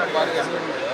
ఒకే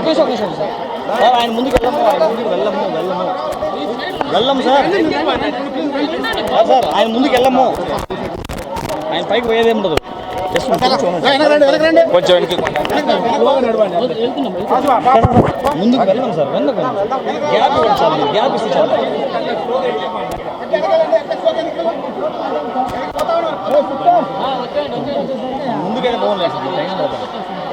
నిమిషం, ఒకే నిమిషం sir sir ఆయన ముందుకు వెళ్ళము ఆయన ముందుకు వెళ్ళము వెళ్ళము వెళ్ళము సార్ సార్, ఆయన ముందుకు వెళ్ళము ఆయన పైకి పోయేదే ఉండదు. కొంచెం వెనక్కి ముందుకు వెళ్ళం సార్ వెనక్కి గ్యాప్ ఇవ్వండి సార్ గ్యాప్ ఇస్తే చాలు ముందుకైతే బాగుంది సార్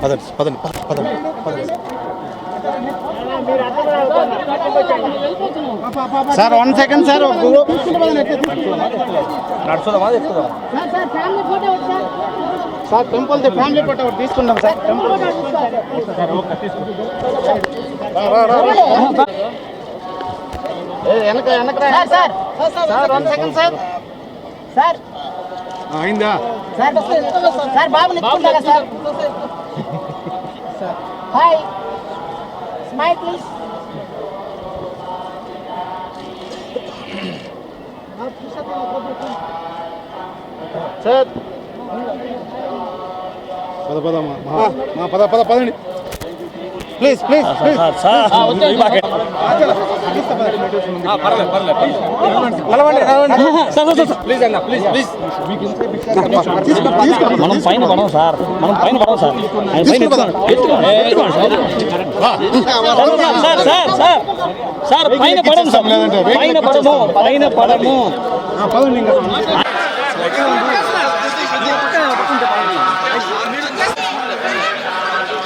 పదండి పదండి పదండి పదండి సార్ వన్ సెకండ్ సార్ నడుచుదామా ఎక్కుదామా సార్ సార్ ఫ్యామిలీ ఫోటో ఒకటి sir sir temple family photo ఒకటి తీసుకుందాం సార్ టెంపుల్ వెనక వెనక sir sir. Sir. One second sir sir అయిందా సార్ సార్ బాబు నిల్చుంటారా sir? Hi. Smile please. Sir. పద మా పద పద పదండి. Please please please. Sir sir. ఈ బాగా. నిలవండి నిలవండి సార్ సార్ సార్. ప్లీజ్ అన్న ప్లీజ్ ప్లీజ్. మనం పైన పడం సార్. మనం పైన పడం sir. Sir. Sir. Sir sir పైన పడం సార్. పైన పడము పైన పడము పదండి ఇంకా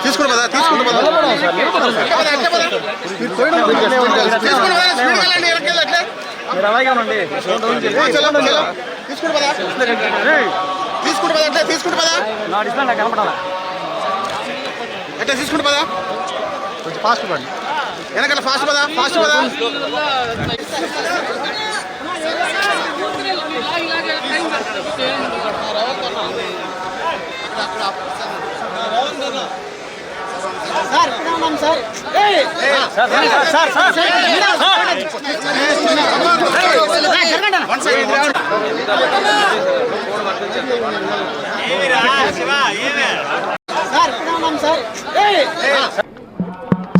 తీసుకుని పదా తీసుకుని పదా మీరు అలాగే ఉండండి పదా పదా అంటే పదా నా డిస్ప్లే నాకు కనపడాలా అంటే తీసుకుని పదా కొంచెం ఫాస్ట్ పడండి వెనకాల ఫాస్ట్ పదా ఫాస్ట్ పదా సార్ ఇక్కడ ఉన్నాం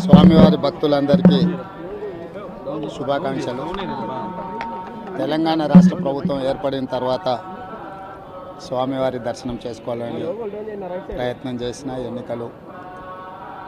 స్వామివారి భక్తులందరికీ శుభాకాంక్షలు తెలంగాణ రాష్ట్ర ప్రభుత్వం ఏర్పడిన తర్వాత స్వామివారి దర్శనం చేసుకోవాలని ప్రయత్నం చేసిన ఎన్నికలు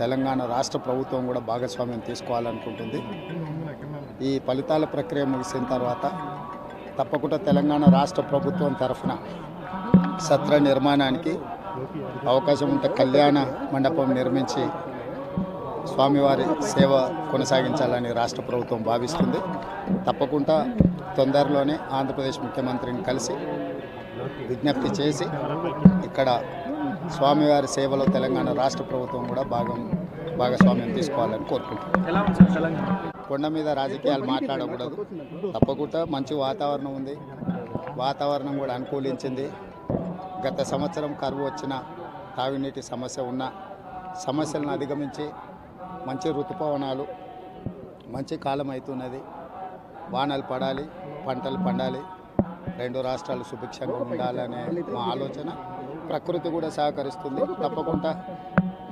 తెలంగాణ రాష్ట్ర ప్రభుత్వం కూడా భాగస్వామ్యం తీసుకోవాలనుకుంటుంది. ఈ ఫలితాల ప్రక్రియ ముగిసిన తర్వాత తప్పకుండా తెలంగాణ రాష్ట్ర ప్రభుత్వం తరఫున సత్ర నిర్మాణానికి అవకాశం ఉంటే కళ్యాణ మండపం నిర్మించి స్వామివారి సేవ కొనసాగించాలని రాష్ట్ర ప్రభుత్వం భావిస్తుంది. తప్పకుండా తొందరలోనే ఆంధ్రప్రదేశ్ ముఖ్యమంత్రిని కలిసి విజ్ఞప్తి చేసి ఇక్కడ స్వామివారి సేవలో తెలంగాణ రాష్ట్ర ప్రభుత్వం కూడా భాగం భాగస్వామ్యం తీసుకోవాలని కోరుకుంటున్నాను కొండ మీద రాజకీయాలు మాట్లాడకూడదు. తప్పకుండా మంచి వాతావరణం ఉంది. వాతావరణం కూడా అనుకూలించింది. గత సంవత్సరం కరువు వచ్చిన తాగునీటి సమస్య ఉన్న సమస్యలను అధిగమించి మంచి ఋతుపవనాలు మంచి కాలం అవుతున్నది. వానలు పడాలి పంటలు పండాలి. రెండు రాష్ట్రాలు సుభిక్షంగా ఉండాలనే మా ఆలోచన. ప్రకృతి కూడా సహకరిస్తుంది. తప్పకుండా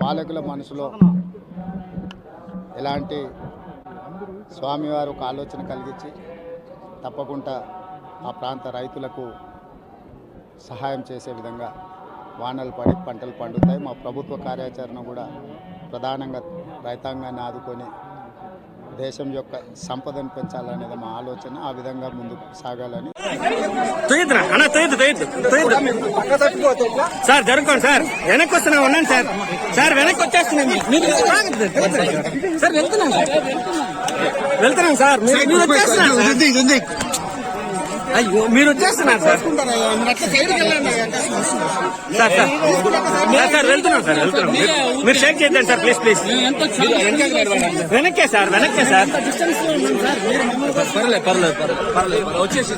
పాలకుల మనసులో ఎలాంటి స్వామివారు ఒక ఆలోచన కలిగించి తప్పకుండా ఆ ప్రాంత రైతులకు సహాయం చేసే విధంగా వానలు పడి పంటలు పండుతాయి. మా ప్రభుత్వ కార్యాచరణ కూడా ప్రధానంగా రైతాంగాన్ని ఆదుకొని దేశం యొక్క సంపదను పెంచాలనేది మా ఆలోచన. ఆ విధంగా ముందుకు సాగాలని సార్ జరుగుకోండి సార్. వెనక్కి వస్తున్నా ఉన్నాను సార్. సార్ వెనక్కి వచ్చేస్తున్నాం. మీరు సార్. వెళ్తున్నాం సార్. వెళ్తున్నాం సార్. అయ్యో మీరు వచ్చేస్తున్నారు sir. Sir sir. Sir, sir వెళ్తున్నాం సార్ వెళ్తున్నాం. మీరు- మీరు షేక్ చేద్దండి సార్ ప్లీజ్ ప్లీజ్ వెనక్కే సార్? వెనక్కే సార్ పర్లేదు పర్లేదు పర్లేదు వచ్చేసి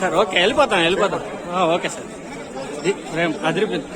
సార్ ఓకే వెళ్ళిపోతాం వెళ్ళిపోతాం. Okay sir. రేం అదిరిపోయింది.